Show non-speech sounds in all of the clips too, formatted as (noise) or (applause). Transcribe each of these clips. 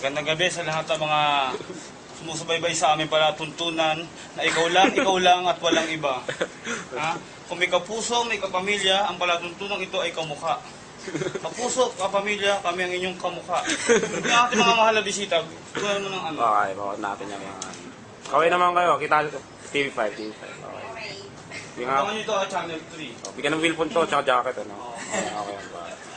Magandang gabi sa lahat ng mga sumusubaybay sa amin para tuntunan na ikaw lang, ikaw lang at walang iba. Ha? Kung may kapuso, may kapamilya, ang palatuntunan ito ay kamukha. Kapuso, kapamilya, kami ang inyong kamukha. Yung ating mga mahal na bisita, gawin mo ng ano. Okay, bakit natin yung mga... Kaway naman kayo, kita TV5, TV5. Okay. Yung Abangan nga, nyo ito sa Channel 3. oh, bigyan ng wheelphone to, tsaka jacket, ano? Okay, okay.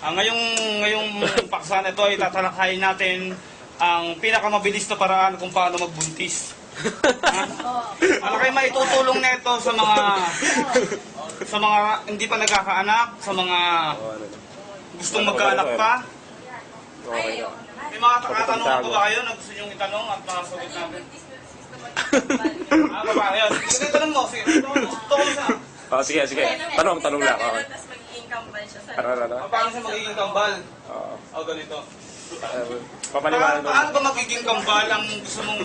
Okay. Ah, ngayong, ngayong paksa na ito ay tatalakayin natin ang pinakamabilis na paraan kung paano magbuntis. (laughs) Ha? Ano kayo maitutulong nito sa mga sa mga hindi pa nagkakaanak, sa mga gustong magkaanak pa? okay. May mga katanungan ba kayo na gusto niyong itanong at makasagot natin? Ah, baba, ayun. Sige, tanong mo. Sige, tanong mo. Tanong mo. Oh, sige, sige. Tanong, tanong lang. Okay. Ah, Paano siya magiging kambal? Oo. O, ganito. Uh, Paano, papaliwanag paano ba magiging kambal ang gusto mong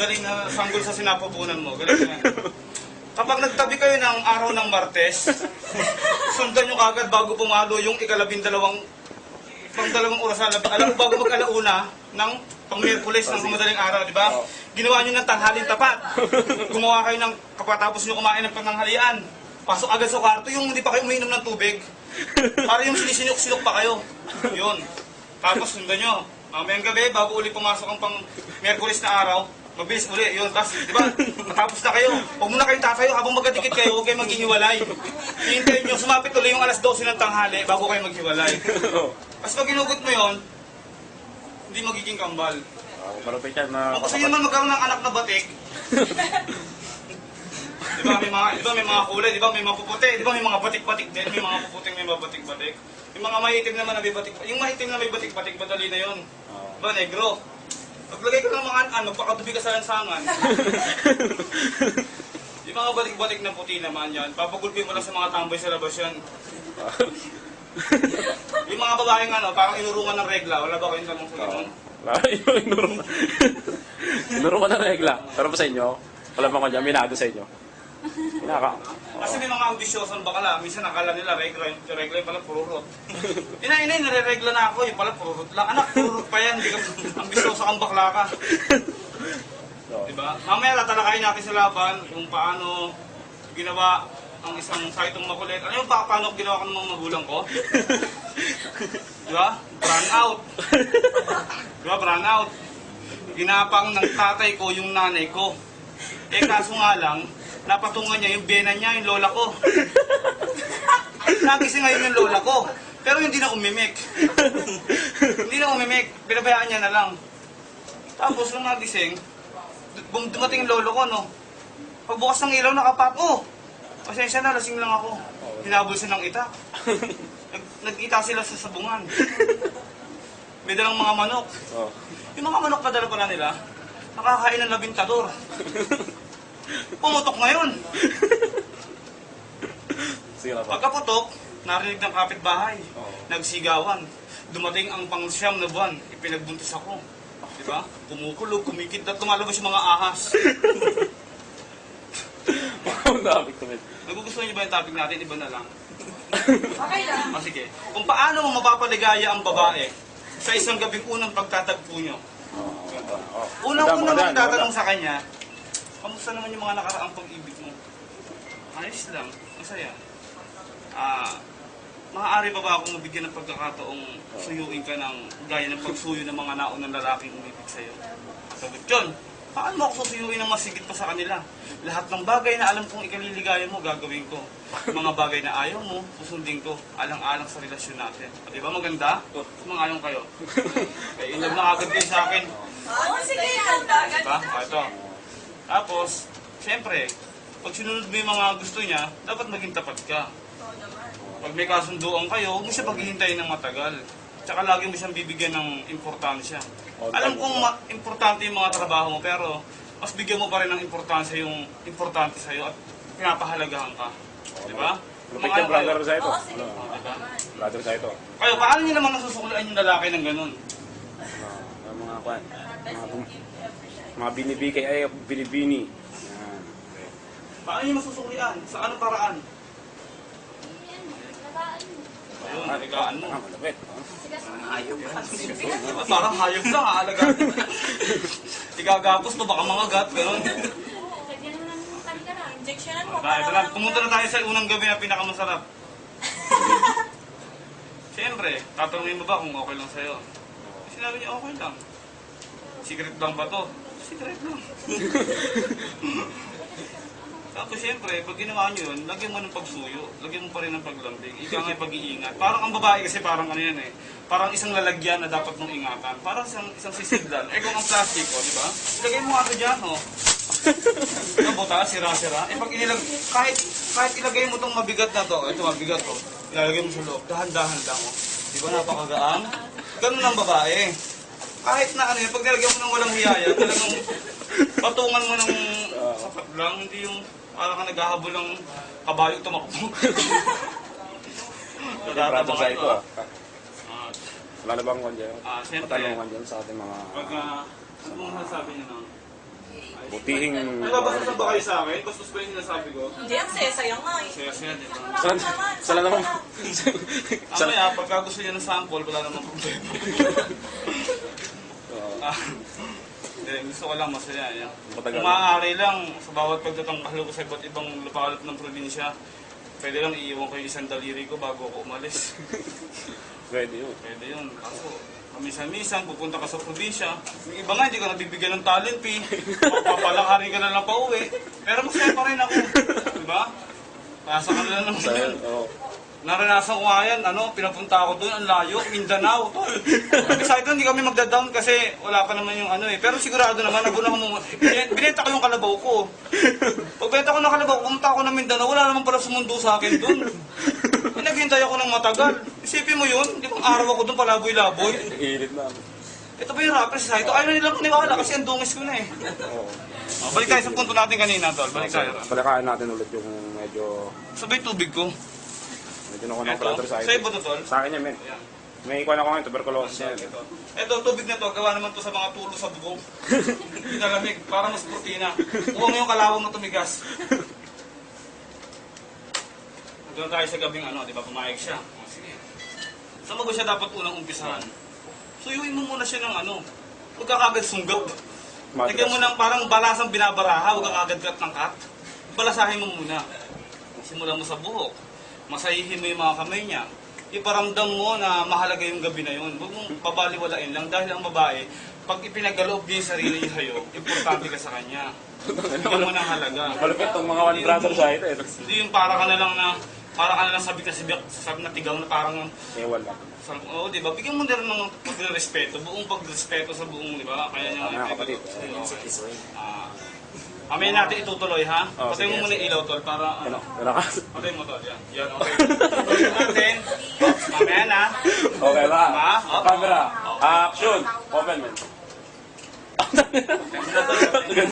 daling na sanggol sa sinapupunan mo? Ganito yan. Kapag nagtabi kayo ng araw ng Martes, sundan nyo kagad bago pumalo yung ikalabindalawang pang dalawang oras na. Alam mo, bago mag-alauna ng pang Merkules ng madaling araw, di ba? Ginawa nyo ng tanghaling tapat. Gumawa kayo ng kapatapos nyo kumain ng pananghalian. Pasok agad sa kwarto, yung hindi pa kayo umiinom ng tubig. (laughs) Para yung sinisinok-sinok pa kayo. Yun. Tapos sundan nyo. Mamayang gabi, bago uli pumasok ang pang Merkulis na araw, mabilis uli. Yun, tapos, di ba? Matapos na kayo. Huwag muna kayong tatayo habang magkadikit kayo, huwag kayong maghihiwalay. Hihintayin nyo, sumapit ulit yung alas 12 ng tanghali bago kayo maghiwalay. Kasi pag ginugot mo yon, hindi magiging kambal. Oh, malupit yan na... Kung gusto nyo naman magkaroon ng anak na batik, (laughs) di ba may mga, di ba may mga kulay, di ba may mga puputi, di ba may mga batik-batik din, may mga puputing may mga batik-batik. Yung mga maitim naman na may batik, yung maitim na may batik-batik, madali na yun. Di ba, negro? Paglagay ka ng mga an, magpakatubi ka sa lansangan. (laughs) yung mga batik-batik na puti naman yan, papagulpi mo lang sa mga tambay sa labas yan. (laughs) Yung mga babaeng ano, parang inurungan ng regla, wala ba kayong tanong sa ganun? Inuro Inuro ko na regla. Pero pa sa inyo, wala pa ko dyan, minado sa inyo. Pinaka. Kasi may mga ambisyosan bakala, minsan nakala nila regla, yung regla yung pala pururot. Ina, (laughs) ina, nare-regla na ako, yung pala pururot lang. Anak, pururot pa yan, di ka ambisyosa kang bakla ka. Diba? Mamaya tatalakayin natin sa laban kung paano ginawa ang isang saitong makulit. Ano yung pa, paano ginawa ko ng mga magulang ko? (laughs) Diba? Brand out. Diba? Brand out. Ginapang ng tatay ko yung nanay ko. Eh kaso nga lang, napatungan niya yung bena niya, yung lola ko. (laughs) Nagising ngayon yung lola ko. Pero hindi na umimik. hindi na umimik. Pinabayaan niya na lang. Tapos nung nagising, dum- dumating yung lolo ko, no? Pagbukas ng ilaw, nakapat, oh! Pasensya na, lasing lang ako. Hinabol siya ng itak. Nag, nag-ita sila sa sabungan. May dalang mga manok. oh. Yung mga manok padala pala nila, nakakain ng labintador. Pumutok ngayon. (laughs) Sige na. Pagkaputok, narinig ng kapitbahay. Oo. Nagsigawan. Dumating ang pangsyam na buwan, ipinagbuntis ako. Di ba? Kumukulog, kumikid at tumalabas yung mga ahas. (laughs) Ang dami ko men. Nagugustuhan niyo ba yung topic natin? Iba na lang. (laughs) Okay lang. Ah, sige. Kung paano mo mapapaligaya ang babae sa isang gabing unang pagtatagpo nyo. Oh, ganda. Oh. Unang-una Maganda, mong tatanong maganda. sa kanya, kamusta naman yung mga nakaraang pag-ibig mo? Ayos lang. Masaya. Ah, maaari pa ba akong mabigyan ng pagkakataong suyuin ka ng gaya ng pagsuyo ng mga naunang lalaking umibig sa'yo? Sagot yun. Paano ako susuyuin ng masigit pa sa kanila? Lahat ng bagay na alam kong ikaliligaya mo, gagawin ko. Mga bagay na ayaw mo, susundin ko. Alang-alang sa relasyon natin. Di ba maganda? Sumangayon kayo. (laughs) Kaya inlove na agad kayo sa akin. Oo, sige, kandagan. Diba? O, ito. Tapos, siyempre, pag sinunod mo yung mga gusto niya, dapat maging tapat ka. Pag may kasunduan kayo, huwag mo siya paghihintayin ng matagal. Tsaka lagi mo siyang bibigyan ng importansya. O, Alam kong ma- importante yung mga trabaho mo, pero mas bigyan mo pa rin ng importansya yung importante sa'yo at pinapahalagahan ka. Di ba? Lupit Mga yung brother kayo. sa ito. Oo, sige. Ano? Brother sa ito. Kayo, paano niyo naman nasusukulan yung lalaki ng ganun? Mga kwan. Mga, mga binibigay ay binibini. Yan. Paano niyo masusukulian? Sa anong paraan? Ayun, higaan mo. Ah, malapit. Hayop (laughs) Parang hayop lang, aalaga. (laughs) Igagapos pa, baka mga gat, gano'n. Injectionan mo Tayo, tara, pumunta na tayo sa unang gabi na pinakamasarap. (laughs) Siyempre, tatanungin mo ba kung okay lang sa'yo? Sinabi niya, okay lang. Secret lang ba to? Secret lang. (laughs) Tapos siyempre, pag ginawa niyo yun, lagyan mo ng pagsuyo. Lagyan mo pa rin ng paglambing. Ika nga pag-iingat. Parang ang babae kasi parang ano yan eh. Parang isang lalagyan na dapat mong ingatan. Parang isang, isang sisidlan. Eh kung ang plastic, oh, di ba? Ilagay mo nga dyan, oh. Ito buta, sira-sira. Eh pag inilag, kahit, kahit ilagay mo itong mabigat na to, ito mabigat to, ilalagay mo sa loob, dahan-dahan lang, oh. Di ba napakagaan? Ganun ang babae. Kahit na ano yun, pag nilagyan mo ng walang hiyaya, talagang patungan mo ng sapat lang, hindi yung parang ka naghahabol ng kabayo tumakbo. (laughs) Brother sa ito ah. Ah, Wala na bang kwan dyan? Ah, siyempre. Katanungan dyan sa ating mga Pag, ah, ano mong sasabi niya na? butihing... Nagbabasa ba kayo sa akin? Bastos ba yung sinasabi ko? Hindi, ang saya-saya nga eh. Saya-saya, di ba? Saan, saan naman? Saan? Mamaya, pagka gusto niya ng sample, wala namang problema. (laughs) (laughs) Ah, Hindi, gusto ko lang masaya. Yan. Matagal. Kung maaari lang, sa bawat pagtatangkahalo ko sa iba't ibang lupakalap ng probinsya, pwede lang iiwan ko yung isang daliri ko bago ako umalis. (laughs) Pwede yun. Pwede yun. Kaso, minsan-minsan, pupunta ka sa probinsya. Yung iba nga, hindi ka nabibigyan ng talent fee. Papalakarin ka na lang pa uwi. Pero masaya pa rin ako. Diba? Nasa ka na lang naman Sa yun. oh. Naranasan ko nga yan, ano, pinapunta ako doon, ang layo, Mindanao, tol. Sabi ko, hindi kami magda-down kasi wala pa naman yung ano eh. Pero sigurado naman, naguna ko mo, binenta ko yung kalabaw ko. Pag benta ko ng kalabaw, pumunta ako ng Mindanao, wala naman pala sumundo sa akin doon. Eh, Naghintay ako ng matagal. Isipin mo yun, di bang araw ako doon palaboy-laboy. Init na. Ito ba yung rapper si Saito? Ayaw nilang maniwala kasi ang dungis ko na eh. Oo. Oh, balik tayo sa punto natin kanina, tol. Balik tayo. Palakain natin ulit yung medyo... Sabay tubig ko. Medyo nakuha ng brother sa sa'yo akin. ba to, tol? Sa akin yan, men. May ikuha na ko ngayon, tuberculosis yan. Ito. Ito, tubig na to, gawa naman to sa mga tulo sa bubong. (laughs) Pinalamig, para mas protina. Huwag yung kalawang na tumigas. Doon tayo sa gabing ano, di ba, pumayag siya. O, sige. Saan mo ba siya dapat unang umpisahan? Suyuin mo muna siya ng ano, huwag ka kagad sunggap. Lagyan mo ng parang balasang binabaraha, huwag ka kagad kat ng kat. Balasahin mo muna. Simulan mo sa buhok. Masahihin mo yung mga kamay niya. Iparamdam mo na mahalaga yung gabi na yun. Huwag mong babaliwalain lang dahil ang babae, pag ipinagaloob niya yung sarili niya sa'yo, importante ka sa kanya. Bigyan mo ng halaga. Malupit tong mga one brother sa ito eh. Hindi yung para ka na lang na, para ka na lang sabik na sabik, sabi na tigaw na parang Ewan lang. Oo, di ba? Bigyan mo din ng pagrespeto, buong pagrespeto sa buong, di ba? Kaya niya Mga kapatid. Ah. Mamaya natin itutuloy, ha? Oh, Patay mo sige. muna yung ilaw, tol, para... Ano? Ano? Wala ka? Patay mo, tol. Yan. Yan, okay. Tuloy natin. Mamaya na. Okay ba? Ma? Oh. Camera. Action. Open, men. (laughs)